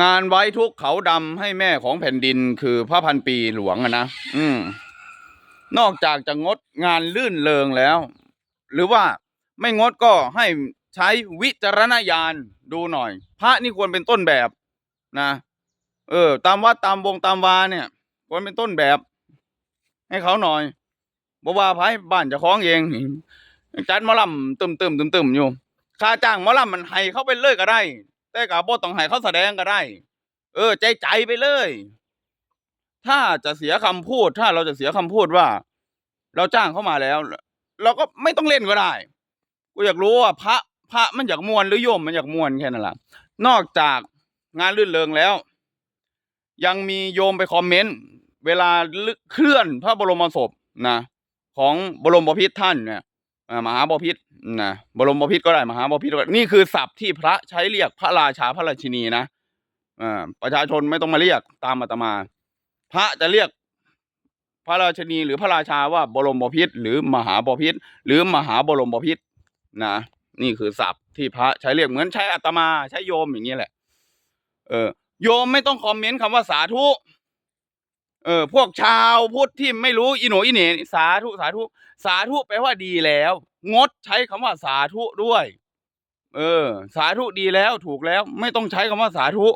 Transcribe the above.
งานไว้ทุกเขาดำให้แม่ของแผ่นดินคือพระพันปีหลวงอะนะอืม นอกจากจะงดงานลื่นเริงแล้ว หรือว่าไม่งดก็ให้ใช้วิจารณญาณดูหน่อย พระนี่ควรเป็นต้นแบบนะ เออ ตามวัดตามวงตามวาเนี่ย ควรเป็นต้นแบบ ให้เขาหน่อยบ่ว่าไผบ้านจะคล้องเองจัดมอลำตึมตึมตึมตึมอยู่ค่าจ้างมอลำมันให้เขาไปเลยก็ได้ แต่กับบ่ต้องให้เขาแสดงก็ได้ เออ ใจใจไปเลย ถ้าจะเสียคำพูด ถ้าเราจะเสียคำพูดว่า เราจ้างเขามาแล้ว เราก็ไม่ต้องเล่นก็ได้ กูอยากรู้ว่าพระพระมันอยากมวนหรือโยมมันอยากมวนแค่นั้นแหละนอกจากงานลื่นเริงแล้ว ยังมีโยมไปคอมเมนต์เวลาเคลื่อนพระบรมศพนะของบรมบพิตรท่านเนี่ยมหาบพิตร นะบรมบพิตรก็ได้มหาบพิตรก็ได้นี่คือศัพท์ที่พระใช้เรียกพระราชาพระราชินีนะอ่าประชาชนไม่ต้องมาเรียกตามอาตมา พระจะเรียกพระราชนีหรือพระราชาว่าบรมบพิตรหรือมหาบพิตรหรือมหาบรมบพิตรนะนี่คือศัพท์ที่พระใช้เรียกเหมือนใช้อาตมาใช้โยมอย่างนี้แหละ เออโยมไม่ต้องคอมเมนต์คำว่าสาธุ เออพวกชาวพุทธที่ไม่รู้อีโหนอีเหน่สาธุสาธุ สาธุแปลว่าดีแล้ว งดใช้คำว่าสาธุด้วย เออ สาธุดีแล้วถูกแล้ว ไม่ต้องใช้คำว่าสาธุ